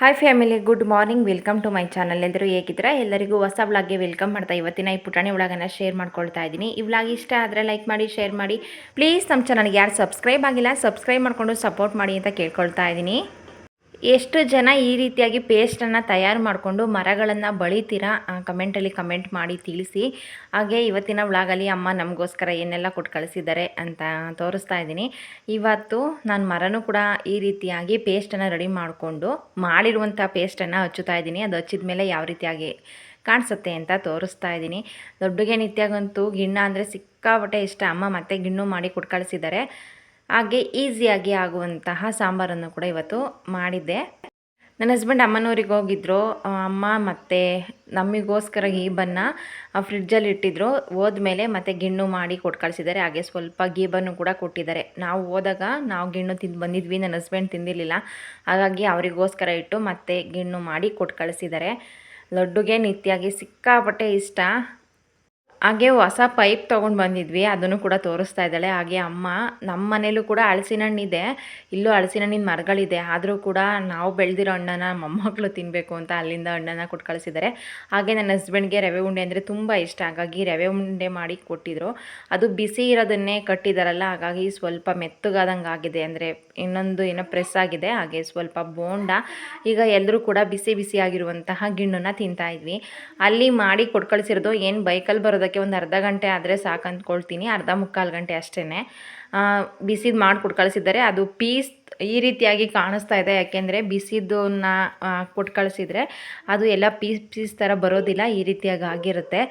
Hi family good morning welcome to my channel ಎಲ್ಲರೂ ಹೇಗಿದ್ದೀರಾ? ಎಲ್ಲರಿಗೂ ಹೊಸ ವ್ಲಾಗ್ಗೆ ವೆಲ್ಕಮ್ ಮಾಡ್ತಾ ಇವತ್ತಿನ ಈ ಪುಟಾಣಿ ವ್ಲಾಗನ್ನು ಶೇರ್ ಮಾಡ್ಕೊಳ್ತಾ ಇದ್ದೀನಿ. ಈ ವ್ಲಾಗ್ ಇಷ್ಟ ಆದರೆ ಲೈಕ್ ಮಾಡಿ ಶೇರ್ ಮಾಡಿ. ಪ್ಲೀಸ್ ನಮ್ಮ ಚಾನಲ್ಗೆ ಯಾರು ಸಬ್ಸ್ಕ್ರೈಬ್ ಆಗಿಲ್ಲ ಸಬ್ಸ್ಕ್ರೈಬ್ ಮಾಡಿಕೊಂಡು ಸಪೋರ್ಟ್ ಮಾಡಿ ಅಂತ ಕೇಳ್ಕೊಳ್ತಾ ಇದ್ದೀನಿ. ಎಷ್ಟು ಜನ ಈ ರೀತಿಯಾಗಿ ಪೇಸ್ಟನ್ನು ತಯಾರು ಮಾಡಿಕೊಂಡು ಮರಗಳನ್ನು ಬಳಿತೀರಾ ಕಮೆಂಟಲ್ಲಿ ಕಮೆಂಟ್ ಮಾಡಿ ತಿಳಿಸಿ. ಹಾಗೆ ಇವತ್ತಿನ ವ್ಲಾಗಲ್ಲಿ ಅಮ್ಮ ನಮಗೋಸ್ಕರ ಏನೆಲ್ಲ ಕೊಟ್ಟು ಕಳಿಸಿದ್ದಾರೆ ಅಂತ ತೋರಿಸ್ತಾ ಇದ್ದೀನಿ. ಇವತ್ತು ನಾನು ಮರನೂ ಕೂಡ ಈ ರೀತಿಯಾಗಿ ಪೇಸ್ಟನ್ನು ರೆಡಿ ಮಾಡಿಕೊಂಡು ಮಾಡಿರುವಂಥ ಪೇಸ್ಟನ್ನು ಹಚ್ಚುತ್ತಾ ಇದ್ದೀನಿ. ಅದು ಹಚ್ಚಿದ ಮೇಲೆ ಯಾವ ರೀತಿಯಾಗಿ ಕಾಣಿಸುತ್ತೆ ಅಂತ ತೋರಿಸ್ತಾ ಇದ್ದೀನಿ. ದೊಡ್ಡಗೆ ನಿತ್ಯಾಗಂತೂ ಗಿಣ್ಣ ಅಂದರೆ ಸಿಕ್ಕಾಪಟ್ಟೆ ಇಷ್ಟ. ಅಮ್ಮ ಮತ್ತೆ ಗಿಣ್ಣು ಮಾಡಿ ಕೊಟ್ಟು ಕಳಿಸಿದ್ದಾರೆ. ಹಾಗೆ ಈಸಿಯಾಗಿ ಆಗುವಂತಹ ಸಾಂಬಾರನ್ನು ಕೂಡ ಇವತ್ತು ಮಾಡಿದ್ದೆ. ನನ್ನ ಹಸ್ಬೆಂಡ್ ಅಮ್ಮನವ್ರಿಗೆ ಹೋಗಿದ್ರು. ಅಮ್ಮ ಮತ್ತು ನಮಗೋಸ್ಕರ ಗೀಬನ್ನು ಫ್ರಿಡ್ಜಲ್ಲಿ ಇಟ್ಟಿದ್ರು. ಹೋದ್ಮೇಲೆ ಮತ್ತೆ ಗಿಣ್ಣು ಮಾಡಿ ಕೊಟ್ಟು ಕಳಿಸಿದ್ದಾರೆ. ಹಾಗೆ ಸ್ವಲ್ಪ ಗೀಬನ್ನು ಕೂಡ ಕೊಟ್ಟಿದ್ದಾರೆ. ನಾವು ಹೋದಾಗ ನಾವು ಗಿಣ್ಣು ತಿಂದು ಬಂದಿದ್ವಿ. ನನ್ನ ಹಸ್ಬೆಂಡ್ ತಿಂದಿರಲಿಲ್ಲ. ಹಾಗಾಗಿ ಅವರಿಗೋಸ್ಕರ ಇಟ್ಟು ಮತ್ತೆ ಗಿಣ್ಣು ಮಾಡಿ ಕೊಟ್ಟು ಕಳಿಸಿದ್ದಾರೆ. ಲಡ್ಡುಗೆ ನಿತ್ಯಾಗಿ ಸಿಕ್ಕಾಪಟ್ಟೆ ಇಷ್ಟ. ಹಾಗೆ ಹೊಸ ಪೈಪ್ ತೊಗೊಂಡು ಬಂದಿದ್ವಿ, ಅದನ್ನು ಕೂಡ ತೋರಿಸ್ತಾ ಇದ್ದಾಳೆ. ಹಾಗೆ ಅಮ್ಮ ನಮ್ಮ ಮನೇಲೂ ಕೂಡ ಹಳಸಿನ ಹಣ್ಣಿದೆ ಇಲ್ಲೂ ಹಳಸಿನ ಹಣ್ಣಿನ ಮರಗಳಿದೆ. ಆದರೂ ಕೂಡ ನಾವು ಬೆಳೆದಿರೋ ಹಣ್ಣನ್ನು ಮೊಮ್ಮಕ್ಕಳು ತಿನ್ನಬೇಕು ಅಂತ ಅಲ್ಲಿಂದ ಹಣ್ಣನ್ನು ಕೊಟ್ಟು ಕಳಿಸಿದ್ದಾರೆ. ಹಾಗೆ ನನ್ನ ಹಸ್ಬೆಂಡ್ಗೆ ರವೆ ಉಂಡೆ ಅಂದರೆ ತುಂಬ ಇಷ್ಟ. ಹಾಗಾಗಿ ರವೆ ಉಂಡೆ ಮಾಡಿ ಕೊಟ್ಟಿದ್ರು. ಅದು ಬಿಸಿ ಇರೋದನ್ನೇ ಕಟ್ಟಿದಾರಲ್ಲ, ಹಾಗಾಗಿ ಸ್ವಲ್ಪ ಮೆತ್ತಗಾದಂಗೆ ಆಗಿದೆ. ಅಂದರೆ ಇನ್ನೊಂದು ಏನೋ ಪ್ರೆಸ್ ಆಗಿದೆ, ಹಾಗೆ ಸ್ವಲ್ಪ ಬೋಂಡ. ಈಗ ಎಲ್ಲರೂ ಕೂಡ ಬಿಸಿ ಬಿಸಿಯಾಗಿರುವಂತಹ ಗಿಣ್ಣನ್ನು ತಿಂತಾ ಇದ್ವಿ. ಅಲ್ಲಿ ಮಾಡಿ ಕೊಟ್ಟು ಕಳಿಸಿರೋದು, ಏನು ಬೈಕಲ್ಲಿ ಬರೋದಕ್ಕೆ ಒಂದು ಅರ್ಧ ಗಂಟೆ ಆದರೆ ಸಾಕು ಅಂದ್ಕೊಳ್ತೀನಿ, ಅರ್ಧ ಮುಕ್ಕಾಲು ಗಂಟೆ ಅಷ್ಟೇ ಬಿಸಿದು ಮಾಡಿ ಕಳಿಸಿದ್ದಾರೆ. ಅದು ಪೀಸ್ ಈ ರೀತಿಯಾಗಿ ಕಾಣಿಸ್ತಾ ಇದೆ. ಯಾಕೆಂದರೆ ಬಿಸಿದನ್ನ ಕೊಟ್ಟು ಕಳಿಸಿದರೆ ಅದು ಎಲ್ಲ ಪೀಸ್ ಪೀಸ್ ಥರ ಬರೋದಿಲ್ಲ, ಈ ರೀತಿಯಾಗಿ ಆಗಿರುತ್ತೆ.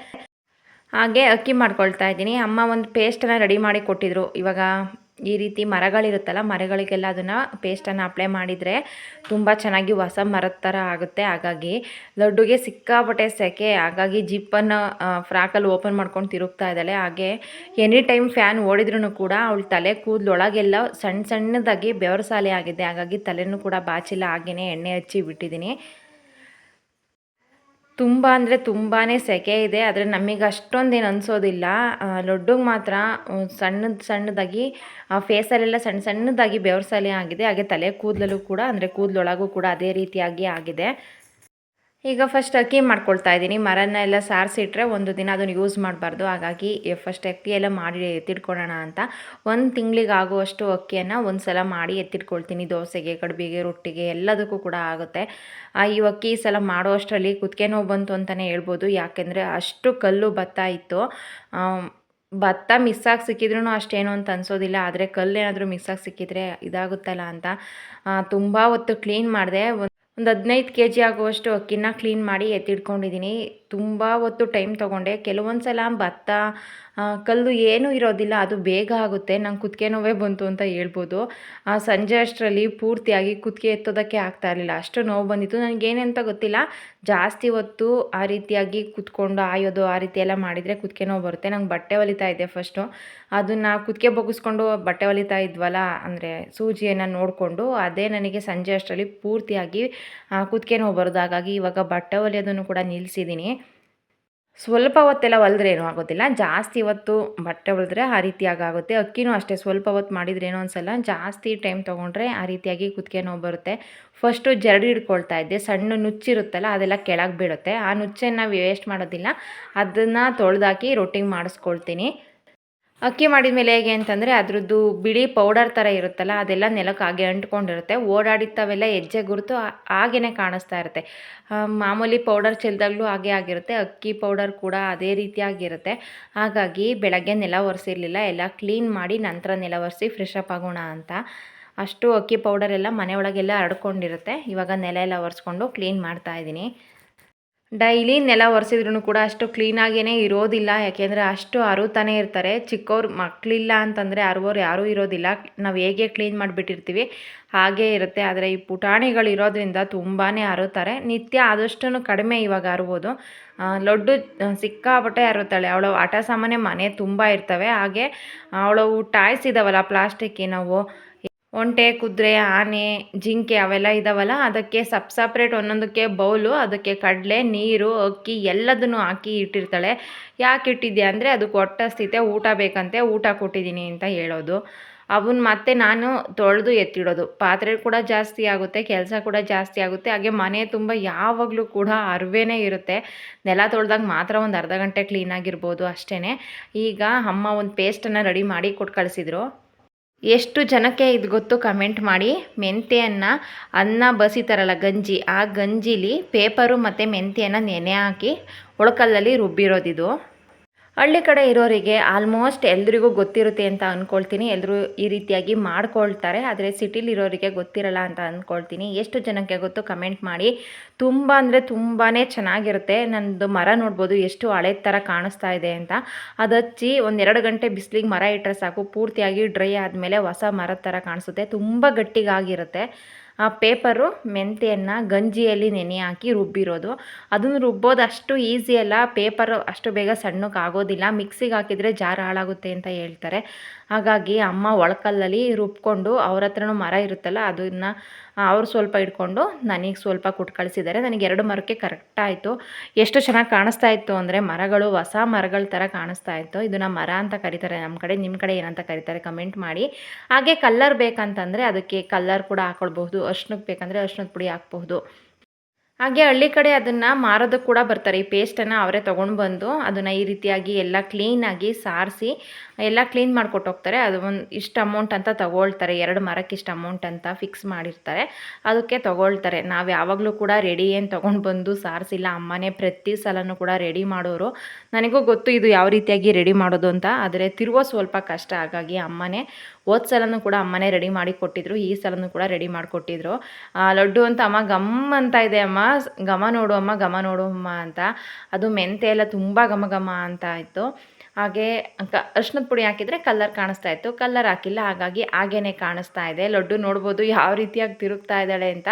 ಹಾಗೆ ಅಕ್ಕಿ ಮಾಡ್ಕೊಳ್ತಾ ಇದ್ದೀನಿ. ಅಮ್ಮ ಒಂದು ಪೇಸ್ಟನ್ನು ರೆಡಿ ಮಾಡಿ ಕೊಟ್ಟಿದ್ರು. ಇವಾಗ ಈ ರೀತಿ ಮರಗಳಿರುತ್ತಲ್ಲ, ಮರಗಳಿಗೆಲ್ಲ ಅದನ್ನು ಪೇಸ್ಟನ್ನು ಅಪ್ಲೈ ಮಾಡಿದರೆ ತುಂಬ ಚೆನ್ನಾಗಿ ಹೊಸ ಮರದ ಥರ ಆಗುತ್ತೆ. ಹಾಗಾಗಿ ಲಡ್ಡುಗೆ ಸಿಕ್ಕಾಪಟ್ಟೆ ಸೆಕೆ, ಹಾಗಾಗಿ ಜಿಪ್ಪನ್ನು ಫ್ರಾಕಲ್ಲಿ ಓಪನ್ ಮಾಡ್ಕೊಂಡು ತಿರುಗ್ತಾ ಇದ್ದಾಳೆ. ಹಾಗೆ ಎನಿ ಟೈಮ್ ಫ್ಯಾನ್ ಓಡಿದ್ರೂ ಕೂಡ ಅವಳ ತಲೆ ಕೂದಲೊಳಗೆಲ್ಲ ಸಣ್ಣ ಸಣ್ಣದಾಗಿ ಬೆವರು ಸಾಲೆ ಆಗಿದೆ. ಹಾಗಾಗಿ ತಲೆನೂ ಕೂಡ ಬಾಚಿಲ್ಲ ಹಾಗೆಯೇ ಎಣ್ಣೆ ಹಚ್ಚಿ ಬಿಟ್ಟಿದ್ದೀನಿ. ತುಂಬ ಅಂದರೆ ತುಂಬಾ ಸೆಕೆ ಇದೆ, ಆದರೆ ನಮಗೆ ಅಷ್ಟೊಂದೇನು ಅನಿಸೋದಿಲ್ಲ. ಲೊಡ್ಡಗೆ ಮಾತ್ರ ಸಣ್ಣದು ಸಣ್ಣದಾಗಿ, ಆ, ಫೇಸಲ್ಲೆಲ್ಲ ಸಣ್ಣ ಸಣ್ಣದಾಗಿ ಬೆವರ್ಸಲೆ ಆಗಿದೆ. ಹಾಗೆ ತಲೆ ಕೂದಲಲ್ಲೂ ಕೂಡ, ಅಂದರೆ ಕೂದಲೊಳಗೂ ಕೂಡ ಅದೇ ರೀತಿಯಾಗಿ ಆಗಿದೆ. ಈಗ ಫಸ್ಟ್ ಅಕ್ಕಿ ಮಾಡ್ಕೊಳ್ತಾ ಇದ್ದೀನಿ. ಮರನ ಎಲ್ಲ ಸಾರಿಸಿಟ್ರೆ ಒಂದು ದಿನ ಅದನ್ನು ಯೂಸ್ ಮಾಡಬಾರ್ದು. ಹಾಗಾಗಿ ಫಸ್ಟ್ ಅಕ್ಕಿ ಎಲ್ಲ ಮಾಡಿ ಎತ್ತಿಟ್ಕೊಳ್ಳೋಣ ಅಂತ. ಒಂದು ತಿಂಗಳಿಗೆ ಆಗುವಷ್ಟು ಅಕ್ಕಿಯನ್ನು ಒಂದು ಸಲ ಮಾಡಿ ಎತ್ತಿಟ್ಕೊಳ್ತೀನಿ. ದೋಸೆಗೆ, ಕಡುಬಿಗೆ, ರೊಟ್ಟಿಗೆ ಎಲ್ಲದಕ್ಕೂ ಕೂಡ ಆಗುತ್ತೆ. ಈ ಅಕ್ಕಿ ಈ ಸಲ ಮಾಡೋ ಅಷ್ಟರಲ್ಲಿ ಕುತ್ತಿಗೆ ನೋವು ಬಂತು ಅಂತಲೇ ಹೇಳ್ಬೋದು. ಯಾಕೆಂದರೆ ಅಷ್ಟು ಕಲ್ಲು ಭತ್ತ ಇತ್ತು. ಭತ್ತ ಮಿಸ್ಸಾಗಿ ಸಿಕ್ಕಿದ್ರೂ ಅಷ್ಟೇನು ಅಂತ ಅನ್ಸೋದಿಲ್ಲ. ಆದರೆ ಕಲ್ಲೇನಾದರೂ ಮಿಸ್ ಆಗಿ ಸಿಕ್ಕಿದ್ರೆ ಇದಾಗುತ್ತಲ್ಲ ಅಂತ. ತುಂಬ ಹೊತ್ತು ಕ್ಲೀನ್ ಮಾಡಿದೆ ಒಂದು ಹದಿನೈದು ಕೆ ಜಿ ಆಗುವಷ್ಟು ಅಕ್ಕಿನ ಕ್ಲೀನ್ ಮಾಡಿ ಎತ್ತಿಟ್ಕೊಂಡಿದ್ದೀನಿ. ತುಂಬ ಹೊತ್ತು ಟೈಮ್ ತೊಗೊಂಡೆ. ಕೆಲವೊಂದು ಸಲ ಭತ್ತ ಕಲ್ಲು ಏನೂ ಇರೋದಿಲ್ಲ ಅದು ಬೇಗ ಆಗುತ್ತೆ ನಂಗೆ ಕುತ್ತಿಗೆ ನೋವೇ ಬಂತು ಅಂತ ಹೇಳ್ಬೋದು. ಆ, ಸಂಜೆ ಅಷ್ಟರಲ್ಲಿ ಪೂರ್ತಿಯಾಗಿ ಕುತ್ತಿಗೆ ಎತ್ತೋದಕ್ಕೆ ಆಗ್ತಾ ಇರಲಿಲ್ಲ. ಅಷ್ಟು ನೋವು ಬಂದಿತ್ತು. ನನಗೇನಂತ ಗೊತ್ತಿಲ್ಲ. ಜಾಸ್ತಿ ಹೊತ್ತು ಆ ರೀತಿಯಾಗಿ ಕುತ್ಕೊಂಡು ಆಯೋದು ಆ ರೀತಿ ಎಲ್ಲ ಮಾಡಿದರೆ ಕುತ್ತಿಗೆ ನೋವು ಬರುತ್ತೆ. ನಂಗೆ ಬಟ್ಟೆ ಹೊಲಿತಾ ಇದ್ದೆ ಫಸ್ಟು. ಅದನ್ನು ಕುತ್ತಿಗೆ ಬಗ್ಗಿಸ್ಕೊಂಡು ಬಟ್ಟೆ ಹೊಲಿತಾ ಇದ್ವಲ್ಲ ಅಂದರೆ ಸೂಜಿಯನ್ನು ನೋಡಿಕೊಂಡು ಅದೇ ನನಗೆ ಸಂಜೆ ಅಷ್ಟರಲ್ಲಿ ಪೂರ್ತಿಯಾಗಿ ಕುತ್ತಿಗೆ ನೋವು ಬರೋದು. ಹಾಗಾಗಿ ಇವಾಗ ಬಟ್ಟೆ ಹೊಲಿಯೋದನ್ನು ಕೂಡ ನಿಲ್ಲಿಸಿದ್ದೀನಿ ಸ್ವಲ್ಪ ಹೊತ್ತೆಲ್ಲ ಹೊಲಿದ್ರೆ ಏನೂ ಆಗೋದಿಲ್ಲ. ಜಾಸ್ತಿ ಹೊತ್ತು ಬಟ್ಟೆ ಹೊಲಿದ್ರೆ ಆ ರೀತಿಯಾಗಿ ಆಗುತ್ತೆ. ಅಕ್ಕಿನೂ ಅಷ್ಟೇ ಸ್ವಲ್ಪ ಹೊತ್ತು ಮಾಡಿದ್ರೆ ಏನೋ ಒಂದ್ಸಲ ಜಾಸ್ತಿ ಟೈಮ್ ತೊಗೊಂಡ್ರೆ ಆ ರೀತಿಯಾಗಿ ಕುತ್ತಿಗೆ ನೋವು ಬರುತ್ತೆ. ಫಸ್ಟು ಜರಡಿ ಹಿಡ್ಕೊಳ್ತಾ ಇದ್ದೆ. ಸಣ್ಣ ನುಚ್ಚಿರುತ್ತಲ್ಲ, ಅದೆಲ್ಲ ಕೆಳಗೆ ಬೀಳುತ್ತೆ. ಆ ನುಚ್ಚನ್ನು ವೇಸ್ಟ್ ಮಾಡೋದಿಲ್ಲ. ಅದನ್ನು ತೊಳೆದಾಕಿ ರೊಟ್ಟಿಗೆ ಮಾಡಿಸ್ಕೊಳ್ತೀನಿ. ಅಕ್ಕಿ ಮಾಡಿದ ಮೇಲೆ ಹೇಗೆ ಅಂತಂದರೆ ಅದರದ್ದು ಬಿಳಿ ಪೌಡರ್ ಥರ ಇರುತ್ತಲ್ಲ, ಅದೆಲ್ಲ ನೆಲಕ್ಕೆ ಹಾಗೆ ಅಂಟ್ಕೊಂಡಿರುತ್ತೆ. ಓಡಾಡಿತ್ತವೆಲ್ಲ ಹೆಜ್ಜೆ ಗುರುತು ಹಾಗೆಯೇ ಕಾಣಿಸ್ತಾ ಇರುತ್ತೆ. ಮಾಮೂಲಿ ಪೌಡರ್ ಚೆಲ್ದಾಗಲೂ ಹಾಗೆ ಆಗಿರುತ್ತೆ. ಅಕ್ಕಿ ಪೌಡರ್ ಕೂಡ ಅದೇ ರೀತಿಯಾಗಿರುತ್ತೆ ಹಾಗಾಗಿ ಬೆಳಗ್ಗೆ ನೆಲ ಒರೆಸಿರ್ಲಿಲ್ಲ, ಎಲ್ಲ ಕ್ಲೀನ್ ಮಾಡಿ ನಂತರ ನೆಲ ಒರೆಸಿ ಫ್ರೆಶ್ ಅಪ್ ಆಗೋಣ ಅಂತ. ಅಷ್ಟು ಅಕ್ಕಿ ಪೌಡರ್ ಎಲ್ಲ ಮನೆ ಒಳಗೆಲ್ಲ ಹರಡ್ಕೊಂಡಿರುತ್ತೆ. ಇವಾಗ ನೆಲ ಎಲ್ಲ ಒರೆಸ್ಕೊಂಡು ಕ್ಲೀನ್ ಮಾಡ್ತಾ ಇದ್ದೀನಿ. ಡೈಲಿ ನೆಲ ಒರೆಸಿದ್ರು ಕೂಡ ಅಷ್ಟು ಕ್ಲೀನಾಗೇ ಇರೋದಿಲ್ಲ. ಯಾಕೆಂದರೆ ಅಷ್ಟು ಅರುತಾನೆ ಇರ್ತಾರೆ. ಚಿಕ್ಕವ್ರು ಮಕ್ಕಳಿಲ್ಲ ಅಂತಂದರೆ ಅರುವವ್ರು ಯಾರೂ ಇರೋದಿಲ್ಲ. ನಾವು ಹೇಗೆ ಕ್ಲೀನ್ ಮಾಡಿಬಿಟ್ಟಿರ್ತೀವಿ, ಹಾಗೇ ಇರುತ್ತೆ. ಆದರೆ ಈ ಪುಟಾಣಿಗಳು ಇರೋದ್ರಿಂದ ತುಂಬಾ ಅರುತ್ತಾರೆ ನಿತ್ಯ ಆದಷ್ಟು ಕಡಿಮೆ ಇವಾಗ ಅರ್ಬೋದು ಲಡ್ಡು ಸಿಕ್ಕಾಪಟ್ಟೆ ಅರುತ್ತಾಳೆ. ಅವಳು ಆಟ ಸಾಮಾನ್ಯ ಮನೆ ತುಂಬ ಇರ್ತವೆ. ಹಾಗೆ ಅವಳವು ಟಾಯ್ಸ್ ಇದ್ದಾವಲ್ಲ ಪ್ಲಾಸ್ಟಿಕ್ಕಿನವು ಒಂಟೆ, ಕುದುರೆ, ಆನೆ, ಜಿಂಕೆ ಅವೆಲ್ಲ ಇದಾವಲ್ಲ, ಅದಕ್ಕೆ ಸಪ್ ಸಪ್ರೇಟ್ ಒಂದೊಂದಕ್ಕೆ ಬೌಲು, ಅದಕ್ಕೆ ಕಡಲೆ, ನೀರು, ಅಕ್ಕಿ ಎಲ್ಲದನ್ನು ಹಾಕಿ ಇಟ್ಟಿರ್ತಾಳೆ. ಯಾಕೆ ಇಟ್ಟಿದ್ದೆ ಅಂದರೆ ಅದಕ್ಕೆ ಸ್ಥಿತಿ ಊಟ ಬೇಕಂತೆ, ಊಟ ಕೊಟ್ಟಿದ್ದೀನಿ ಅಂತ ಹೇಳೋದು. ಅವನ್ನ ಮತ್ತೆ ನಾನು ತೊಳೆದು ಎತ್ತಿಡೋದು. ಪಾತ್ರೆ ಕೂಡ ಜಾಸ್ತಿ ಆಗುತ್ತೆ, ಕೆಲಸ ಕೂಡ ಜಾಸ್ತಿ ಆಗುತ್ತೆ. ಹಾಗೆ ಮನೆ ತುಂಬ ಯಾವಾಗಲೂ ಕೂಡ ಅರಿವೆನೇ ಇರುತ್ತೆ. ನೆಲ ತೊಳೆದಾಗ ಮಾತ್ರ ಒಂದು ಅರ್ಧ ಗಂಟೆ ಕ್ಲೀನಾಗಿರ್ಬೋದು ಅಷ್ಟೇ ಈಗ ಅಮ್ಮ ಒಂದು ಪೇಸ್ಟನ್ನು ರೆಡಿ ಮಾಡಿ ಕೊಟ್ಟು ಕಳಿಸಿದ್ರು. ಎಷ್ಟು ಜನಕ್ಕೆ ಇದು ಗೊತ್ತು ಕಮೆಂಟ್ ಮಾಡಿ. ಮೆಂತೆಯನ್ನು ಅನ್ನ ಬಸಿತಾರಲ್ಲ ಗಂಜಿ. ಆ ಗಂಜಿಲಿ ಪೇಪರು ಮತ್ತು ಮೆಂತೆಯನ್ನು ನೆನೆ ಹಾಕಿ ಒಳಕಲ್ಲಲ್ಲಿ ರುಬ್ಬಿರೋದಿದು. ಹಳ್ಳಿ ಕಡೆ ಇರೋರಿಗೆ ಆಲ್ಮೋಸ್ಟ್ ಎಲ್ರಿಗೂ ಗೊತ್ತಿರುತ್ತೆ ಅಂತ ಅಂದ್ಕೊಳ್ತೀನಿ ಎಲ್ಲರೂ ಈ ರೀತಿಯಾಗಿ ಮಾಡ್ಕೊಳ್ತಾರೆ. ಆದರೆ ಸಿಟಿಲಿ ಇರೋರಿಗೆ ಗೊತ್ತಿರಲ್ಲ ಅಂತ ಅಂದ್ಕೊಳ್ತೀನಿ ಎಷ್ಟು ಜನಕ್ಕೆ ಗೊತ್ತು ಕಮೆಂಟ್ ಮಾಡಿ. ತುಂಬ ಅಂದರೆ ತುಂಬಾ ಚೆನ್ನಾಗಿರುತ್ತೆ. ನನ್ನದು ಮರ ನೋಡ್ಬೋದು ಎಷ್ಟು ಹಳೆ ಥರ ಕಾಣಿಸ್ತಾ ಇದೆ ಅಂತ. ಅದು ಹಚ್ಚಿ ಒಂದೆರಡು ಗಂಟೆ ಬಿಸಿಲಿಗೆ ಮರ ಇಟ್ಟರೆ ಸಾಕು. ಪೂರ್ತಿಯಾಗಿ ಡ್ರೈ ಆದಮೇಲೆ ಹೊಸ ಮರದ ಥರ ಕಾಣಿಸುತ್ತೆ. ತುಂಬ ಗಟ್ಟಿಗಾಗಿರುತ್ತೆ. ಆ ಪೇಪರು ಮೆಂತೆಯನ್ನು ಗಂಜಿಯಲ್ಲಿ ನೆನೆ ಹಾಕಿ ರುಬ್ಬಿರೋದು. ಅದನ್ನು ರುಬ್ಬೋದು ಅಷ್ಟು ಈಸಿ ಅಲ್ಲ. ಪೇಪರು ಅಷ್ಟು ಬೇಗ ಸಣ್ಣಕ್ಕೆ ಆಗೋದಿಲ್ಲ ಮಿಕ್ಸಿಗೆ ಹಾಕಿದರೆ ಜಾರ ಹಾಳಾಗುತ್ತೆ ಅಂತ ಹೇಳ್ತಾರೆ. ಹಾಗಾಗಿ ಅಮ್ಮ ಒಳಕಲ್ಲಲ್ಲಿ ರುಬ್ಕೊಂಡು ಅವ್ರ ಹತ್ರನೂ ಮರ ಇರುತ್ತಲ್ಲ, ಅದನ್ನು ಅವ್ರು ಸ್ವಲ್ಪ ಇಟ್ಕೊಂಡು ನನಗೆ ಸ್ವಲ್ಪ ಕೊಟ್ಟು ಕಳಿಸಿದ್ದಾರೆ ನನಗೆ ಎರಡು ಮರಕ್ಕೆ ಕರೆಕ್ಟ್ ಆಯಿತು. ಎಷ್ಟು ಚೆನ್ನಾಗಿ ಕಾಣಿಸ್ತಾ ಇತ್ತು ಅಂದರೆ ಮರಗಳು, ಹೊಸ ಮರಗಳ ಥರ ಕಾಣಿಸ್ತಾ ಇತ್ತು. ಇದನ್ನು ಮರ ಅಂತ ಕರೀತಾರೆ ನಮ್ಮ ಕಡೆ ನಿಮ್ಮ ಕಡೆ ಏನಂತ ಕರೀತಾರೆ ಕಮೆಂಟ್ ಮಾಡಿ. ಹಾಗೆ ಕಲ್ಲರ್ ಬೇಕಂತಂದರೆ ಅದಕ್ಕೆ ಕಲ್ಲರ್ ಕೂಡ ಹಾಕೊಳ್ಬಹುದು ಅಷ್ಟಕ್ಕೆ ಬೇಕಂದರೆ ಅರ್ಶನದ ಪುಡಿ ಹಾಕ್ಬಹುದು. ಹಾಗೆ ಹಳ್ಳಿ ಕಡೆ ಅದನ್ನು ಮಾರೋದಕ್ಕೆ ಕೂಡ ಬರ್ತಾರೆ. ಈ ಪೇಸ್ಟನ್ನು ಅವರೇ ತೊಗೊಂಡು ಬಂದು ಅದನ್ನು ಈ ರೀತಿಯಾಗಿ ಎಲ್ಲ ಕ್ಲೀನಾಗಿ ಸಾರಿಸಿ ಎಲ್ಲ ಕ್ಲೀನ್ ಮಾಡ್ಕೊಟ್ಟು ಹೋಗ್ತಾರೆ. ಅದು ಒಂದು ಇಷ್ಟು ಅಮೌಂಟ್ ಅಂತ ತೊಗೊಳ್ತಾರೆ. ಎರಡು ಮರಕ್ಕೆ ಇಷ್ಟು ಅಮೌಂಟ್ ಅಂತ ಫಿಕ್ಸ್ ಮಾಡಿರ್ತಾರೆ. ಅದಕ್ಕೆ ತೊಗೊಳ್ತಾರೆ. ನಾವು ಯಾವಾಗಲೂ ಕೂಡ ರೆಡಿ ಏನು ತೊಗೊಂಡು ಬಂದು ಸಾರಿಸಿಲ್ಲ. ಅಮ್ಮನೇ ಪ್ರತಿ ಸಲನೂ ಕೂಡ ರೆಡಿ ಮಾಡೋರು. ನನಗೂ ಗೊತ್ತು ಇದು ಯಾವ ರೀತಿಯಾಗಿ ರೆಡಿ ಮಾಡೋದು ಅಂತ. ಆದರೆ ತಿರುವ ಸ್ವಲ್ಪ ಕಷ್ಟ. ಹಾಗಾಗಿ ಅಮ್ಮನೇ ಹೋದ ಸಲನೂ ಕೂಡ ಅಮ್ಮನೇ ರೆಡಿ ಮಾಡಿ ಕೊಟ್ಟಿದ್ರು, ಈ ಸಲನೂ ಕೂಡ ರೆಡಿ ಮಾಡಿಕೊಟ್ಟಿದ್ರು ಲಡ್ಡು ಅಂತ ಅಮ್ಮ ಗಮ್ ಅಂತ ಇದೆ ಅಮ್ಮ. ಘಮ ನೋಡು ಅಮ್ಮ ಘಮ ನೋಡು ಅಮ್ಮ ಅಂತ. ಅದು ಮೆಂತೆ ಎಲ್ಲ ತುಂಬ ಘಮ ಘಮ ಅಂತ ಇತ್ತು. ಹಾಗೆ ಕ ಅರ್ಶಿನದ ಪುಡಿ ಹಾಕಿದರೆ ಕಲ್ಲರ್ ಕಾಣಿಸ್ತಾ ಇತ್ತು. ಕಲ್ಲರ್ ಹಾಕಿಲ್ಲ, ಹಾಗಾಗಿ ಹಾಗೇ ಕಾಣಿಸ್ತಾ ಇದೆ. ಲಡ್ಡು ನೋಡ್ಬೋದು ಯಾವ ರೀತಿಯಾಗಿ ತಿರುಗ್ತಾ ಇದ್ದಾಳೆ ಅಂತ.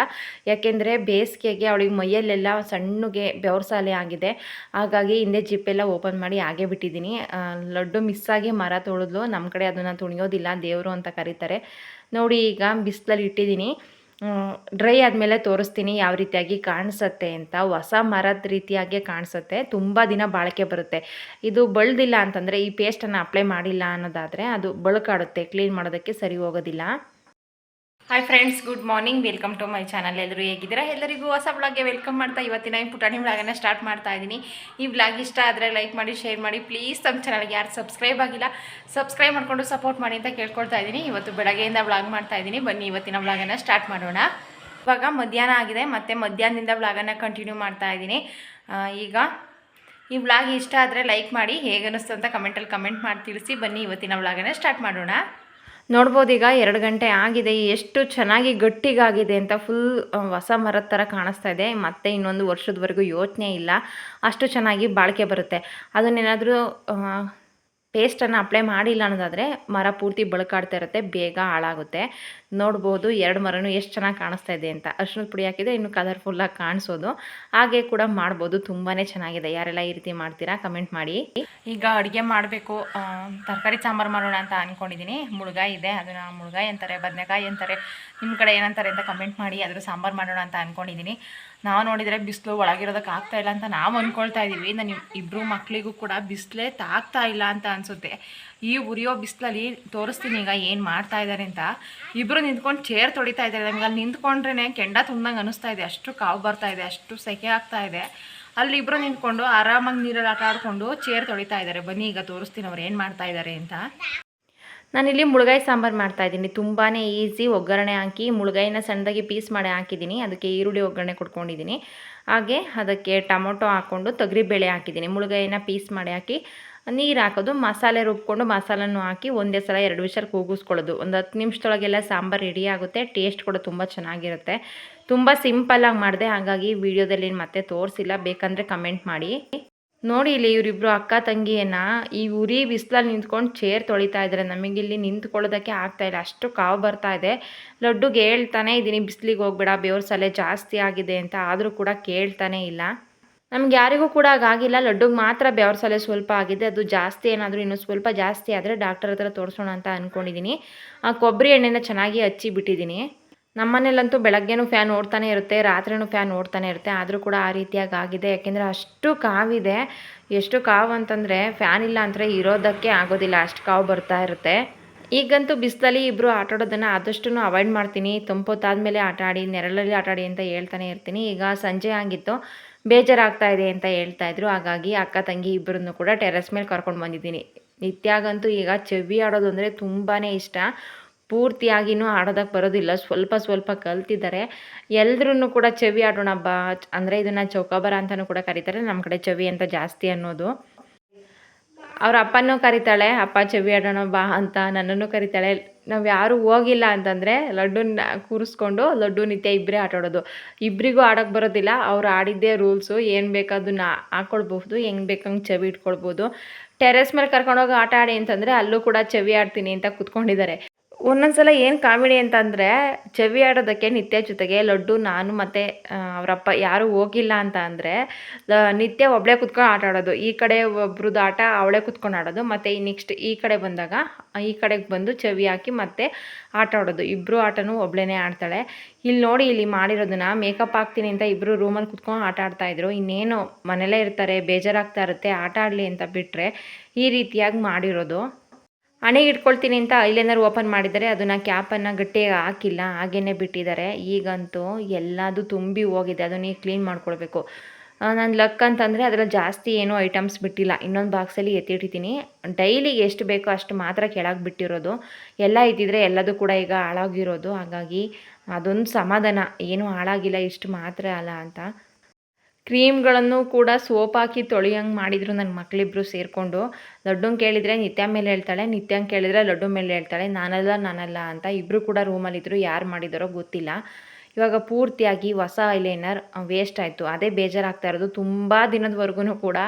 ಯಾಕೆಂದರೆ ಬೇಸಿಗೆಗೆ ಅವಳಿಗೆ ಮೈಯಲ್ಲೆಲ್ಲ ಸಣ್ಣಗೆ ಬೆವರ್ಸಾಲೆ ಆಗಿದೆ. ಹಾಗಾಗಿ ಹಿಂದೆ ಜಿಪ್ಪೆಲ್ಲ ಓಪನ್ ಮಾಡಿ ಹಾಗೆ ಬಿಟ್ಟಿದ್ದೀನಿ. ಲಡ್ಡು ಮಿಸ್ಸಾಗಿ ಮರ ತೊಳೆದ್ಲು. ನಮ್ಮ ಕಡೆ ಅದನ್ನು ತುಣಿಯೋದಿಲ್ಲ, ದೇವರು ಅಂತ ಕರೀತಾರೆ. ನೋಡಿ ಈಗ ಬಿಸಿಲಲ್ಲಿ ಇಟ್ಟಿದ್ದೀನಿ. ಡ್ರೈ ಆದಮೇಲೆ ತೋರಿಸ್ತೀನಿ ಯಾವ ರೀತಿಯಾಗಿ ಕಾಣಿಸುತ್ತೆ ಅಂತ. ಹೊಸ ಮರದ ರೀತಿಯಾಗೆ ಕಾಣಿಸುತ್ತೆ. ತುಂಬ ದಿನ ಬಾಳಿಕೆ ಬರುತ್ತೆ. ಇದು ಬಳ್ದಿಲ್ಲ ಅಂತಂದರೆ ಈ ಪೇಸ್ಟನ್ನು ಅಪ್ಲೈ ಮಾಡಿಲ್ಲ ಅನ್ನೋದಾದರೆ ಅದು ಬಳಕಾಡುತ್ತೆ. ಕ್ಲೀನ್ ಮಾಡೋದಕ್ಕೆ ಸರಿ ಹೋಗೋದಿಲ್ಲ. Hi friends good morning welcome to my channel ಎಲ್ಲರೂ ಹೇಗಿದ್ದೀರಾ? ಎಲ್ಲರಿಗೂ ಹೊಸ ಬ್ಲಾಗ್ಗೆ ವೆಲ್ಕಮ್ ಮಾಡ್ತಾ ಇವತ್ತಿನ ಈ ಪುಟಾಣಿ ಬ್ಲಾಗನ್ನು ಸ್ಟಾರ್ಟ್ ಮಾಡ್ತಾ ಇದ್ದೀನಿ ಈ ಬ್ಲಾಗ್ ಇಷ್ಟ ಆದರೆ ಲೈಕ್ ಮಾಡಿ ಶೇರ್ ಮಾಡಿ. ಪ್ಲೀಸ್ ನಮ್ಮ ಚಾನಲ್ಗೆ ಯಾರು ಸಬ್ಸ್ಕ್ರೈಬ್ ಆಗಿಲ್ಲ ಸಬ್ಸ್ಕ್ರೈಬ್ ಮಾಡಿಕೊಂಡು ಸಪೋರ್ಟ್ ಮಾಡಿ ಅಂತ ಕೇಳ್ಕೊಳ್ತಾ ಇದ್ದೀನಿ ಇವತ್ತು ಬೆಳಗ್ಗೆಯಿಂದ ಬ್ಲಾಗ್ ಮಾಡ್ತಾ ಇದ್ದೀನಿ ಬನ್ನಿ ಇವತ್ತಿನ ಬ್ಲಾಗನ್ನು ಸ್ಟಾರ್ಟ್ ಮಾಡೋಣ. ಇವಾಗ ಮಧ್ಯಾಹ್ನ ಆಗಿದೆ. ಮತ್ತು ಮಧ್ಯಾಹ್ನದಿಂದ ಬ್ಲಾಗನ್ನು ಕಂಟಿನ್ಯೂ ಮಾಡ್ತಾ ಇದ್ದೀನಿ ಈಗ ಈ ಬ್ಲಾಗ್ ಇಷ್ಟ ಆದರೆ ಲೈಕ್ ಮಾಡಿ. ಹೇಗೆ ಅನ್ನಿಸ್ತು ಅಂತ ಕಮೆಂಟಲ್ಲಿ ಕಮೆಂಟ್ ಮಾಡಿ ತಿಳಿಸಿ. ಬನ್ನಿ ಇವತ್ತಿನ ಬ್ಲಾಗನ್ನು ಸ್ಟಾರ್ಟ್ ಮಾಡೋಣ. ನೋಡ್ಬೋದು ಈಗ ಎರಡು ಗಂಟೆ ಆಗಿದೆ, ಎಷ್ಟು ಚೆನ್ನಾಗಿ ಗಟ್ಟಿಗಾಗಿದೆ ಅಂತ ಫುಲ್ ಹೊಸ ಮರದ ಥರ ಕಾಣಿಸ್ತಾ ಇದೆ. ಮತ್ತೆ ಇನ್ನೊಂದು ವರ್ಷದವರೆಗೂ ಯೋಚನೆ ಇಲ್ಲ. ಅಷ್ಟು ಚೆನ್ನಾಗಿ ಬಾಳಿಕೆ ಬರುತ್ತೆ. ಅದನ್ನೇನಾದರೂ ಪೇಸ್ಟನ್ನು ಅಪ್ಲೈ ಮಾಡಿಲ್ಲ ಅನ್ನೋದಾದರೆ ಮರ ಪೂರ್ತಿ ಬಳಕಾಡ್ತಾ ಇರುತ್ತೆ, ಬೇಗ ಹಾಳಾಗುತ್ತೆ. ನೋಡ್ಬೋದು ಎರಡು ಮರನೂ ಎಷ್ಟು ಚೆನ್ನಾಗಿ ಕಾಣಿಸ್ತಾ ಇದೆ ಅಂತ. ಅರ್ಶಿನದ ಪುಡಿ ಹಾಕಿದರೆ ಇನ್ನೂ ಕಲರ್ಫುಲ್ಲಾಗಿ ಕಾಣಿಸೋದು. ಹಾಗೆ ಕೂಡ ಮಾಡ್ಬೋದು ತುಂಬಾ ಚೆನ್ನಾಗಿದೆ. ಯಾರೆಲ್ಲ ಈ ರೀತಿ ಮಾಡ್ತೀರಾ ಕಮೆಂಟ್ ಮಾಡಿ. ಈಗ ಅಡುಗೆ ಮಾಡಬೇಕು ತರಕಾರಿ ಸಾಂಬಾರು ಮಾಡೋಣ ಅಂತ ಅಂದ್ಕೊಂಡಿದ್ದೀನಿ ಮುಳುಗಾಯಿ ಇದೆ, ಅದನ್ನು ಮುಳುಗಾಯಿ ಅಂತಾರೆ, ಬದನೆಕಾಯಿ ಅಂತಾರೆ. ನಿಮ್ಮ ಕಡೆ ಏನಂತಾರೆ ಅಂತ ಕಮೆಂಟ್ ಮಾಡಿ ಅದ್ರ ಸಾಂಬಾರು ಮಾಡೋಣ ಅಂತ ಅಂದ್ಕೊಂಡಿದ್ದೀನಿ ನಾವು ನೋಡಿದರೆ ಬಿಸಿಲು ಒಳಗಿರೋದಕ್ಕೆ ಆಗ್ತಾ ಇಲ್ಲ ಅಂತ ನಾವು ಅಂದ್ಕೊಳ್ತಾ ಇದ್ದೀವಿ ನಾನು ಇಬ್ಬರು ಮಕ್ಕಳಿಗೂ ಕೂಡ ಬಿಸಿಲೇ ತಾಗ್ತಾ ಇಲ್ಲ ಅಂತ ಅನಿಸುತ್ತೆ. ಈ ಉರಿಯೋ ಬಿಸಿಲಲ್ಲಿ ತೋರಿಸ್ತೀನಿ ಈಗ ಏನು ಮಾಡ್ತಾ ಇದ್ದಾರೆ ಅಂತ. ಇಬ್ಬರು ನಿಂತ್ಕೊಂಡು ಚೇರ್ ತೊಳಿತಾ ಇದ್ದಾರೆ ನಮ್ಗೆ ಅಲ್ಲಿ ನಿಂತ್ಕೊಂಡ್ರೆ ಕೆಂಡ ತುಂಬ್ದಂಗೆ ಅನಿಸ್ತಾ ಇದೆ. ಅಷ್ಟು ಕಾವು ಬರ್ತಾ ಇದೆ. ಅಷ್ಟು ಸೆಕೆ ಆಗ್ತಾ ಇದೆ. ಅಲ್ಲಿ ಇಬ್ಬರು ನಿಂತ್ಕೊಂಡು ಆರಾಮಾಗಿ ನೀರಲ್ಲಿ ಆಟ ಆಡಿಕೊಂಡು ಚೇರ್ ತೊಳಿತಾ ಇದ್ದಾರೆ ಬನ್ನಿ ಈಗ ತೋರಿಸ್ತೀನಿ ಅವ್ರು ಏನು ಮಾಡ್ತಾ ಇದ್ದಾರೆ ಅಂತ. ನಾನಿಲ್ಲಿ ಮುಳುಗಾಯಿ ಸಾಂಬಾರು ಮಾಡ್ತಾಯಿದ್ದೀನಿ ತುಂಬಾ ಈಸಿ ಒಗ್ಗರಣೆ ಹಾಕಿ ಮುಳುಗಾಯಿನ ಸಣ್ಣದಾಗಿ ಪೀಸ್ ಮಾಡಿ ಹಾಕಿದ್ದೀನಿ. ಅದಕ್ಕೆ ಈರುಳ್ಳಿ ಒಗ್ಗರಣೆ ಕೊಟ್ಕೊಂಡಿದ್ದೀನಿ. ಹಾಗೆ ಅದಕ್ಕೆ ಟೊಮೊಟೊ ಹಾಕ್ಕೊಂಡು ತೊಗರಿಬೇಳೆ ಹಾಕಿದ್ದೀನಿ. ಮುಳುಗಾಯಿನ ಪೀಸ್ ಮಾಡಿ ಹಾಕಿ ನೀರು ಹಾಕೋದು, ಮಸಾಲೆ ರುಬ್ಕೊಂಡು ಮಸಾಲನ್ನು ಹಾಕಿ ಒಂದೇ ಸಲ ಎರಡು ವಿಷಲ್ ಕೂಗಿಸ್ಕೊಳ್ಳೋದು. ಒಂದು ಹತ್ತು ನಿಮಿಷದೊಳಗೆಲ್ಲ ಸಾಂಬಾರು ರೆಡಿ ಆಗುತ್ತೆ ಟೇಸ್ಟ್ ಕೂಡ ತುಂಬ ಚೆನ್ನಾಗಿರುತ್ತೆ. ತುಂಬ ಸಿಂಪಲ್ಲಾಗಿ ಮಾಡಿದೆ, ಹಾಗಾಗಿ ವಿಡಿಯೋದಲ್ಲಿ ಮತ್ತೆ ತೋರಿಸಿಲ್ಲ, ಬೇಕಂದರೆ ಕಮೆಂಟ್ ಮಾಡಿ. ನೋಡಿ ಇಲ್ಲಿ ಇವರಿಬ್ರು ಅಕ್ಕ ತಂಗಿಯನ್ನ, ಈ ಉರಿ ಬಿಸಿಲಲ್ಲಿ ನಿಂತ್ಕೊಂಡು ಚೇರ್ ತೊಳಿತಾ ಇದ್ದಾರೆ ನಮಗಿಲ್ಲಿ ನಿಂತ್ಕೊಳ್ಳೋದಕ್ಕೆ ಆಗ್ತಾ ಇಲ್ಲ, ಅಷ್ಟು ಕಾವು ಬರ್ತಾ ಇದೆ. ಲಡ್ಡುಗೆ ಹೇಳ್ತಾನೆ ಇದ್ದೀನಿ ಬಿಸಿಲಿಗೆ ಹೋಗ್ಬೇಡ, ಬೇವ್ರ ಸಲೆ ಜಾಸ್ತಿ ಆಗಿದೆ ಅಂತ, ಆದರೂ ಕೂಡ ಕೇಳ್ತಾನೆ ಇಲ್ಲ. ನಮ್ಗೆ ಯಾರಿಗೂ ಕೂಡ ಆಗಿಲ್ಲ. ಲಡ್ಡುಗೆ ಮಾತ್ರ ಬೆವ್ರ ಸಲ ಸ್ವಲ್ಪ ಆಗಿದೆ. ಅದು ಜಾಸ್ತಿ ಏನಾದರೂ ಇನ್ನೂ ಸ್ವಲ್ಪ ಜಾಸ್ತಿ ಆದರೆ ಡಾಕ್ಟರ್ ಹತ್ರ ತೋರಿಸೋಣ ಅಂತ ಅಂದ್ಕೊಂಡಿದ್ದೀನಿ ಆ ಕೊಬ್ಬರಿ ಎಣ್ಣೆನ ಚೆನ್ನಾಗಿ ಹಚ್ಚಿ ಬಿಟ್ಟಿದ್ದೀನಿ ನಮ್ಮನೇಲಂತೂ ಬೆಳಗ್ಗೆನೂ ಫ್ಯಾನ್ ಓಡ್ತಾನೆ ಇರುತ್ತೆ, ರಾತ್ರಿನೂ ಫ್ಯಾನ್ ಓಡ್ತಾನೆ ಇರುತ್ತೆ. ಆದರೂ ಕೂಡ ಆ ರೀತಿಯಾಗಿ ಆಗಿದೆ. ಯಾಕೆಂದರೆ ಅಷ್ಟು ಕಾವಿದೆ. ಎಷ್ಟು ಕಾವು ಅಂತಂದರೆ ಫ್ಯಾನ್ ಇಲ್ಲ ಅಂದರೆ ಇರೋದಕ್ಕೆ ಆಗೋದಿಲ್ಲ. ಅಷ್ಟು ಕಾವು ಬರ್ತಾ ಇರುತ್ತೆ. ಈಗಂತೂ ಬಿಸಿಲಲ್ಲಿ ಇಬ್ಬರು ಆಟ ಆಡೋದನ್ನು ಆದಷ್ಟು ಅವಾಯ್ಡ್ ಮಾಡ್ತೀನಿ. ತಂಪೊತ್ತಾದಮೇಲೆ ಆಟ ಆಡಿ ನೆರಳಲ್ಲಿ ಆಟ ಆಡಿ ಅಂತ ಹೇಳ್ತಾನೆ ಇರ್ತೀನಿ. ಈಗ ಸಂಜೆ ಆಗಿತ್ತು. ಬೇಜಾರಾಗ್ತಾ ಇದೆ ಅಂತ ಹೇಳ್ತಾ ಇದ್ರು ಹಾಗಾಗಿ ಅಕ್ಕ, ತಂಗಿ ಇಬ್ಬರನ್ನು ಕೂಡ ಟೆರೆಸ್ ಮೇಲೆ ಕರ್ಕೊಂಡು ಬಂದಿದ್ದೀನಿ. ನಿತ್ಯಾಗಂತೂ ಈಗ ಚೆವಿ ಆಡೋದು ಅಂದರೆ ತುಂಬಾ ಇಷ್ಟ. ಪೂರ್ತಿಯಾಗಿನೂ ಆಡೋದಕ್ಕೆ ಬರೋದಿಲ್ಲ. ಸ್ವಲ್ಪ ಸ್ವಲ್ಪ ಕಲ್ತಿದ್ದಾರೆ. ಎಲ್ರೂ ಕೂಡ ಚೆವಿ ಆಡೋಣ ಬಾ ಅಂದರೆ ಇದನ್ನು ಚೌಕಾಬಾರ ಅಂತಲೂ ಕೂಡ ಕರೀತಾರೆ. ನಮ್ಮ ಕಡೆ ಚೆವಿ ಅಂತ ಜಾಸ್ತಿ ಅನ್ನೋದು. ಅವ್ರ ಅಪ್ಪನೂ ಕರಿತಾಳೆ. ಅಪ್ಪ ಚೆವಿ ಆಡೋಣ ಬಾ ಅಂತ ನನ್ನನ್ನು ಕರಿತಾಳೆ. ನಾವು ಯಾರೂ ಹೋಗಿಲ್ಲ ಅಂತಂದರೆ ಲಡ್ಡುನ ಕೂರಿಸ್ಕೊಂಡು ಲಡ್ಡು ನಿತ್ಯ ಇಬ್ಬರೇ ಆಟ ಆಡೋದು. ಇಬ್ಬರಿಗೂ ಆಡೋಕ್ಕೆ ಬರೋದಿಲ್ಲ, ಅವ್ರು ಆಡಿದ್ದೇ ರೂಲ್ಸು, ಏನು ಬೇಕಾದನ್ನ ಹಾಕ್ಕೊಳ್ಬಹುದು ಹೆಂಗೆ ಬೇಕಂಗೆ ಚವಿ ಇಟ್ಕೊಳ್ಬೋದು ಟೆರೆಸ್ ಮೇಲೆ ಕರ್ಕೊಂಡೋಗಿ ಆಟ ಆಡಿ ಅಂತಂದರೆ ಅಲ್ಲೂ ಕೂಡ ಚವಿ ಆಡ್ತೀನಿ ಅಂತ ಕೂತ್ಕೊಂಡಿದ್ದಾರೆ. ಒಂದೊಂದ್ಸಲ ಏನು ಕಾಮಿಡಿ ಅಂತಂದರೆ ಚೆವಿ ಆಡೋದಕ್ಕೆ ನಿತ್ಯ ಜೊತೆಗೆ ಲಡ್ಡು, ನಾನು ಮತ್ತು ಅವರಪ್ಪ ಯಾರೂ ಹೋಗಿಲ್ಲ ಅಂತ ಅಂದರೆ ನಿತ್ಯ ಒಬ್ಬಳೇ ಕುತ್ಕೊಂಡು ಆಟ ಆಡೋದು. ಈ ಕಡೆ ಒಬ್ರದ್ದು ಆಟ, ಅವಳೇ ಕುತ್ಕೊಂಡು ಆಡೋದು. ಮತ್ತು ಈ ನೆಕ್ಸ್ಟ್ ಈ ಕಡೆ ಬಂದಾಗ, ಈ ಕಡೆಗೆ ಬಂದು ಚೆವಿ ಹಾಕಿ ಮತ್ತೆ ಆಟ ಆಡೋದು. ಇಬ್ಬರು ಆಟನೂ ಒಬ್ಳೇ ಆಡ್ತಾಳೆ. ಇಲ್ಲಿ ನೋಡಿ, ಇಲ್ಲಿ ಮಾಡಿರೋದನ್ನ ಮೇಕಪ್ ಹಾಕ್ತೀನಿ ಅಂತ ಇಬ್ಬರು ರೂಮಲ್ಲಿ ಕುತ್ಕೊಂಡು ಆಟ ಆಡ್ತಾಯಿದ್ರು ಇನ್ನೇನು ಮನೇಲೇ ಇರ್ತಾರೆ, ಬೇಜಾರಾಗ್ತಾ ಇರುತ್ತೆ, ಆಟ ಆಡಲಿ ಅಂತ ಬಿಟ್ಟರೆ ಈ ರೀತಿಯಾಗಿ ಮಾಡಿರೋದು. ಹಣೆಗೆ ಇಟ್ಕೊಳ್ತೀನಿ ಅಂತ ಇಲ್ಲೇನಾದ್ರು ಓಪನ್ ಮಾಡಿದರೆ ಅದನ್ನು ಕ್ಯಾಪನ್ನು ಗಟ್ಟಿಯಾಗಿ ಹಾಕಿಲ್ಲ ಹಾಗೇ ಬಿಟ್ಟಿದ್ದಾರೆ. ಈಗಂತೂ ಎಲ್ಲದೂ ತುಂಬಿ ಹೋಗಿದೆ ಅದು ಈಗ ಕ್ಲೀನ್ ಮಾಡ್ಕೊಳ್ಬೇಕು ನನ್ನ ಲಕ್ ಅಂತಂದರೆ ಅದರಲ್ಲಿ ಜಾಸ್ತಿ ಏನೂ ಐಟಮ್ಸ್ ಬಿಟ್ಟಿಲ್ಲ. ಇನ್ನೊಂದು ಬಾಕ್ಸಲ್ಲಿ ಎತ್ತಿಟ್ಟಿದ್ದೀನಿ. ಡೈಲಿ ಎಷ್ಟು ಬೇಕೋ ಅಷ್ಟು ಮಾತ್ರ ಕೆಳಗೆ ಬಿಟ್ಟಿರೋದು. ಎಲ್ಲ ಇದ್ದಿದ್ರೆ ಎಲ್ಲದೂ ಕೂಡ ಈಗ ಹಾಳಾಗಿರೋದು. ಹಾಗಾಗಿ ಅದೊಂದು ಸಮಾಧಾನ. ಏನೂ ಹಾಳಾಗಿಲ್ಲ, ಇಷ್ಟು ಮಾತ್ರ ಅಲ್ಲ ಅಂತ. ಕ್ರೀಮ್ಗಳನ್ನು ಕೂಡ ಸೋಪ್ ಹಾಕಿ ತೊಳೆಯಂಗೆ ಮಾಡಿದರು ನನ್ನ ಮಕ್ಕಳಿಬ್ರು ಸೇರಿಕೊಂಡು. ಲಡ್ಡು ಕೇಳಿದರೆ ನಿತ್ಯ ಮೇಲೆ ಹೇಳ್ತಾಳೆ ನಿತ್ಯಂಗೆ ಕೇಳಿದರೆ ಲಡ್ಡು ಮೇಲೆ ಹೇಳ್ತಾಳೆ, ನಾನಲ್ಲ ನಾನಲ್ಲ ಅಂತ ಇಬ್ಬರು ಕೂಡ ರೂಮಲ್ಲಿದ್ದರು ಯಾರು ಮಾಡಿದಾರೋ ಗೊತ್ತಿಲ್ಲ. ಇವಾಗ ಪೂರ್ತಿಯಾಗಿ ಹೊಸ ಐಲೈನರ್ ವೇಸ್ಟ್ ಆಯಿತು. ಅದೇ ಬೇಜಾರಾಗ್ತಾ ಇರೋದು. ತುಂಬ ದಿನದವರೆಗೂ ಕೂಡ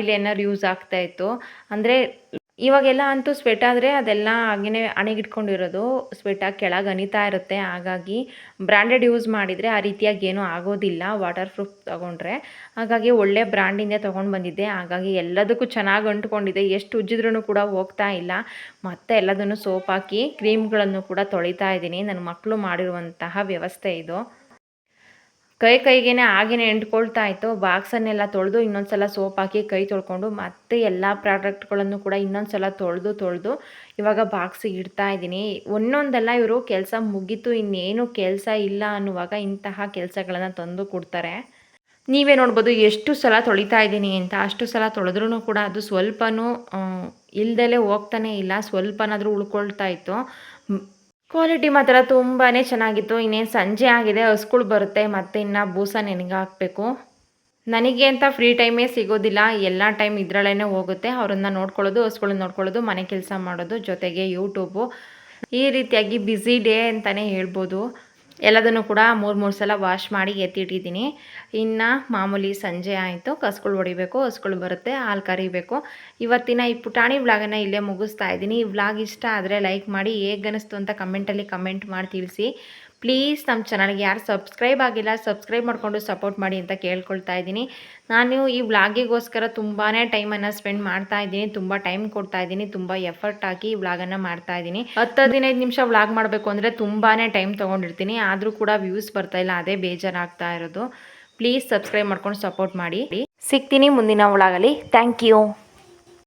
ಐಲೈನರ್ ಯೂಸ್ ಆಗ್ತಾಯಿತ್ತು ಅಂದರೆ ಇವಾಗೆಲ್ಲ ಅಂತೂ ಸ್ವೆಟ್ ಆದರೆ ಅದೆಲ್ಲ ಹಾಗೆಯೇ ಅಣೆಗಿಟ್ಕೊಂಡಿರೋದು. ಸ್ವೆಟಾಗಿ ಕೆಳಗೆ ಅನಿತಾ ಇರುತ್ತೆ. ಹಾಗಾಗಿ ಬ್ರ್ಯಾಂಡೆಡ್ ಯೂಸ್ ಮಾಡಿದರೆ ಆ ರೀತಿಯಾಗಿ ಏನೂ ಆಗೋದಿಲ್ಲ. ವಾಟರ್ ಪ್ರೂಫ್ ತೊಗೊಂಡ್ರೆ. ಹಾಗಾಗಿ ಒಳ್ಳೆ ಬ್ರ್ಯಾಂಡಿಂದೇ ತೊಗೊಂಡು ಬಂದಿದ್ದೆ. ಹಾಗಾಗಿ ಎಲ್ಲದಕ್ಕೂ ಚೆನ್ನಾಗಿ ಅಂಟ್ಕೊಂಡಿದೆ. ಎಷ್ಟು ಉಜ್ಜಿದ್ರೂ ಕೂಡ ಹೋಗ್ತಾ ಇಲ್ಲ. ಮತ್ತೆ ಎಲ್ಲದನ್ನು ಸೋಪ್ ಹಾಕಿ ಕ್ರೀಮ್ಗಳನ್ನು ಕೂಡ ತೊಳಿತಾ ಇದ್ದೀನಿ. ನನ್ನ ಮಕ್ಕಳು ಮಾಡಿರುವಂತಹ ವ್ಯವಸ್ಥೆ ಇದು. ಕೈ ಕೈಗೇನೆ ಹಾಗೇನೆ ಎಂಟ್ಕೊಳ್ತಾ ಇತ್ತು. ಬಾಕ್ಸನ್ನೆಲ್ಲ ತೊಳೆದು ಇನ್ನೊಂದು ಸಲ ಸೋಪ್ ಹಾಕಿ ಕೈ ತೊಳ್ಕೊಂಡು ಮತ್ತೆ ಎಲ್ಲ ಪ್ರಾಡಕ್ಟ್ಗಳನ್ನು ಕೂಡ ಇನ್ನೊಂದು ಸಲ ತೊಳೆದು ತೊಳೆದು ಇವಾಗ ಬಾಕ್ಸಿಗೆ ಇಡ್ತಾ ಇದ್ದೀನಿ. ಒಂದೊಂದೆಲ್ಲ ಇವರು ಕೆಲಸ ಮುಗೀತು, ಇನ್ನೇನು ಕೆಲಸ ಇಲ್ಲ ಅನ್ನುವಾಗ ಇಂತಹ ಕೆಲಸಗಳನ್ನು ತಂದು ಕೊಡ್ತಾರೆ. ನೀವೇ ನೋಡ್ಬೋದು ಎಷ್ಟು ಸಲ ತೊಳಿತಾ ಇದ್ದೀನಿ ಅಂತ. ಅಷ್ಟು ಸಲ ತೊಳೆದ್ರೂ ಕೂಡ ಅದು ಸ್ವಲ್ಪನೂ ಇಲ್ದಲೇ ಹೋಗ್ತಾನೆ ಇಲ್ಲ. ಸ್ವಲ್ಪನಾದರೂ ಉಳ್ಕೊಳ್ತಾ ಇತ್ತು. ಕ್ವಾಲಿಟಿ ಮಾತ್ರ ತುಂಬಾ ಚೆನ್ನಾಗಿತ್ತು. ಇನ್ನೇನು ಸಂಜೆ ಆಗಿದೆ ಹಸ್ಗಳು ಬರುತ್ತೆ. ಮತ್ತು ಇನ್ನು ಬೂಸ ಹಾಕಬೇಕು. ನನಗೆ ಅಂತ ಫ್ರೀ ಟೈಮೇ ಸಿಗೋದಿಲ್ಲ. ಎಲ್ಲ ಟೈಮ್ ಇದರಲ್ಲೇ ಹೋಗುತ್ತೆ. ಅವರನ್ನು ನೋಡ್ಕೊಳ್ಳೋದು ಹಸ್ಗಳನ್ನ ನೋಡ್ಕೊಳ್ಳೋದು, ಮನೆ ಕೆಲಸ ಮಾಡೋದು, ಜೊತೆಗೆ ಯೂಟ್ಯೂಬು ಈ ರೀತಿಯಾಗಿ ಬ್ಯುಸಿ ಡೇ ಅಂತಲೇ ಹೇಳ್ಬೋದು. ಎಲ್ಲದನ್ನು ಕೂಡ ಮೂರು ಮೂರು ಸಲ ವಾಶ್ ಮಾಡಿ ಎತ್ತಿಟ್ಟಿದ್ದೀನಿ. ಇನ್ನು ಮಾಮೂಲಿ ಸಂಜೆ ಆಯಿತು ಕಸ್ಗಳು ಹೊಡಿಬೇಕು ಹಸ್ಗಳು ಬರುತ್ತೆ, ಹಾಲು ಕರಿಬೇಕು. ಇವತ್ತಿನ ಈ ಪುಟಾಣಿ ವ್ಲಾಗನ್ನು ಇಲ್ಲೇ ಮುಗಿಸ್ತಾ ಇದ್ದೀನಿ. ಈ ವ್ಲಾಗ್ ಇಷ್ಟ ಆದರೆ ಲೈಕ್ ಮಾಡಿ, ಹೇಗೆ ಅನಿಸ್ತು ಅಂತ ಕಮೆಂಟಲ್ಲಿ ಕಮೆಂಟ್ ಮಾಡಿ ತಿಳಿಸಿ. ಪ್ಲೀಸ್ ನಮ್ಮ ಚಾನಲ್ಗೆ ಯಾರು ಸಬ್ಸ್ಕ್ರೈಬ್ ಆಗಿಲ್ಲ, ಸಬ್ಸ್ಕ್ರೈಬ್ ಮಾಡಿಕೊಂಡು ಸಪೋರ್ಟ್ ಮಾಡಿ ಅಂತ ಕೇಳ್ಕೊಳ್ತಾ ಇದ್ದೀನಿ. ನಾನು ಈ ವ್ಲಾಗಿಗೋಸ್ಕರ ತುಂಬಾ ಟೈಮನ್ನು ಸ್ಪೆಂಡ್ ಮಾಡ್ತಾ ಇದ್ದೀನಿ, ತುಂಬ ಟೈಮ್ ಕೊಡ್ತಾ ಇದ್ದೀನಿ, ತುಂಬ ಎಫರ್ಟ್ ಹಾಕಿ ಈ ವ್ಲಾಗನ್ನು ಮಾಡ್ತಾ ಇದ್ದೀನಿ. ಹತ್ತು ಹದಿನೈದು ನಿಮಿಷ ವ್ಲಾಗ್ ಮಾಡಬೇಕು ಅಂದರೆ ತುಂಬಾ ಟೈಮ್ ತೊಗೊಂಡಿರ್ತೀನಿ, ಆದರೂ ಕೂಡ ವ್ಯೂಸ್ ಬರ್ತಾ ಇಲ್ಲ, ಅದೇ ಬೇಜಾರಾಗ್ತಾ ಇರೋದು. ಪ್ಲೀಸ್ ಸಬ್ಸ್ಕ್ರೈಬ್ ಮಾಡ್ಕೊಂಡು ಸಪೋರ್ಟ್ ಮಾಡಿ. ಸಿಗ್ತೀನಿ ಮುಂದಿನ ವ್ಲಾಗಲ್ಲಿ. Thank you.